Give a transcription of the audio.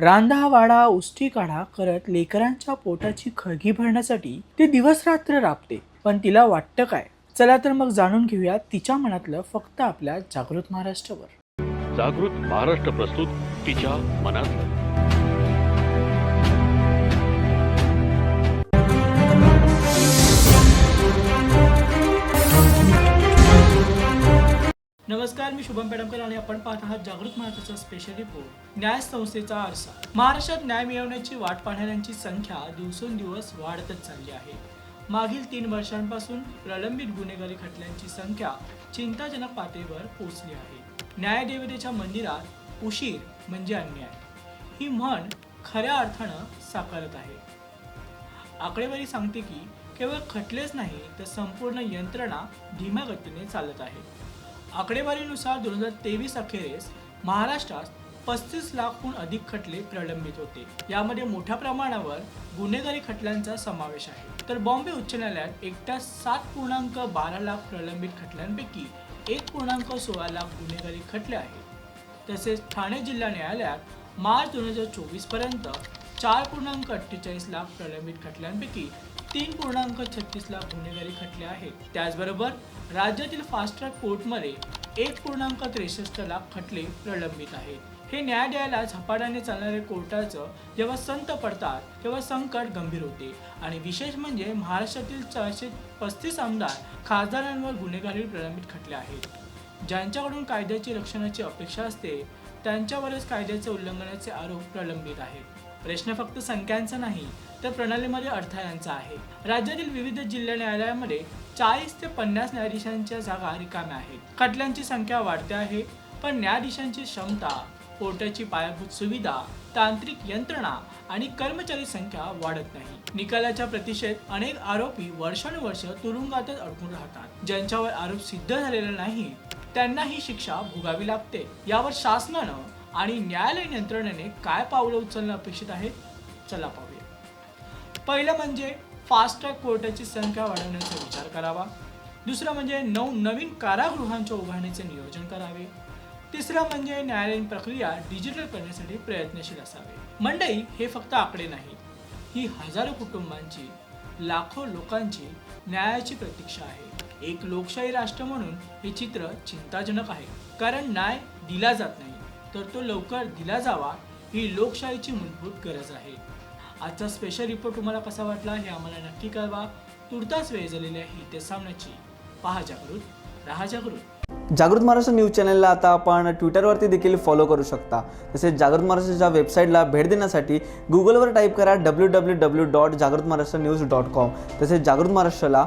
रांधा वाडा उष्टी काढा करत लेकरांच्या पोटाची खळगी भरण्यासाठी ती दिवस रात्र राबते. पण तिला वाटतं काय? चला तर मग जाणून घेऊया तिच्या मनातलं फक्त आपल्या जागृत महाराष्ट्रावर. जागृत महाराष्ट्र प्रस्तुत तिच्या मनातलं. नमस्कार मी शुभम पेडमकर आणि आपण पाहत आहात जागृत महाराष्ट्राचा स्पेशल रिपोर्ट न्याय संस्थेचा आरसा. महाराष्ट्रात न्याय मिळवण्याची वाट पाहणाऱ्यांची संख्या दिवसेंदिवस वाढतच चालली आहे. मागील तीन वर्षांपासून प्रलंबित गुन्हेगारी खटल्यांची संख्या चिंताजनक पातळीवर पोहोचली आहे. न्यायदेवतेच्या मंदिरात उशीर म्हणजे अन्याय. ही म्हण खऱ्या अर्थानं साकारत आहे. आकडेवारी सांगते की केवळ खटलेच नाही तर संपूर्ण यंत्रणा धीम्या गतीने चालत आहे. आकडेवारीनुसार दोन हजार तेवीस अखेरीस महाराष्ट्रात पस्तीस लाखहून अधिक खटले प्रलंबित होते. यामध्ये मोठ्या प्रमाणावर गुन्हेगारी खटल्यांचा समावेश आहे. तर बॉम्बे उच्च न्यायालयात एकट्या सात पूर्णांक बारा लाख प्रलंबित खटल्यांपैकी एक पूर्णांक सोळा लाख गुन्हेगारी खटले आहेत. तसेच ठाणे जिल्हा न्यायालयात मार्च दोन हजार चोवीसपर्यंत चार पूर्णांक अठ्ठेचाळीस लाख प्रलंबित खटल्यांपैकी तीन पूर्णांक छत्तीस लाख गुन्हेगारी खटले आहेत. त्याचबरोबर राज्यातील फास्ट ट्रॅक कोर्टमध्ये एक पूर्णांक त्रेसष्ट लाख खटले प्रलंबित आहेत. हे न्यायालयाला झपाट्याने चालणाऱ्या कोर्टाचं जेव्हा संत पडतात तेव्हा संकट गंभीर होते. आणि विशेष म्हणजे महाराष्ट्रातील चारशे पस्तीस आमदार खासदारांवर गुन्हेगारी प्रलंबित खटले आहेत. ज्यांच्याकडून कायद्याची रक्षणाची अपेक्षा असते त्यांच्यावरच कायद्याचे उल्लंघनाचे आरोप प्रलंबित आहेत. प्रश्न फक्त संख्यांचा नाही तर प्रणालीमध्ये अडथळ्यांचा आहे. राज्यातील विविध जिल्हा न्यायालयामध्ये चाळीस ते पन्नास न्यायाधीशांच्या जागा रिकाम्या आहेत. खटल्यांची संख्या वाढते आहे पण न्यायाधीशांची क्षमता कोर्टाची पायाभूत सुविधा तांत्रिक यंत्रणा आणि कर्मचारी संख्या वाढत नाही. निकालाच्या प्रतिषेध अनेक आरोपी वर्षानुवर्ष तुरुंगातच अडकून राहतात. ज्यांच्यावर आरोप सिद्ध झालेला नाही त्यांना ही शिक्षा भोगावी लागते. यावर शासनानं आणि न्यायालयीन यंत्रणेने काय पावलं उचलणं अपेक्षित आहे? चला पाहूया. पहिलं म्हणजे फास्ट ट्रॅक कोर्टाची संख्या वाढवण्याचा विचार करावा. दुसरं म्हणजे नऊ नवीन कारागृहांच्या उभारणीचे नियोजन करावे. तिसरं म्हणजे न्यायालयीन प्रक्रिया डिजिटल करण्यासाठी प्रयत्नशील असावे. मंडई हे फक्त आकडे नाही ही हजारो कुटुंबांची लाखो लोकांची न्यायाची प्रतीक्षा आहे. एक लोकशाही राष्ट्र म्हणून हे चित्र चिंताजनक आहे कारण न्याय दिला जात नाही. तर तो लवकर दिला जावा ही लोकशाहीची मूलभूत गरज आहे. आजचा स्पेशल रिपोर्ट तुम्हाला कसा वाटला हे आम्हाला नक्की कळवा. तुर्तास वेळ झालेली आहे ते सामन्याची. पहा जागृत राहा जागृत. जागृत महाराष्ट्र न्यूज चॅनलला आता आपण ट्विटरवरती देखील फॉलो करू शकता. तसेच जागृत महाराष्ट्राच्या वेबसाईटला भेट देण्यासाठी गुगलवर टाईप करा डब्ल्यू डब्ल्यू डब्ल्यू डॉट जागृत महाराष्ट्र न्यूज डॉट कॉम तसेच जागृत महाराष्ट्राला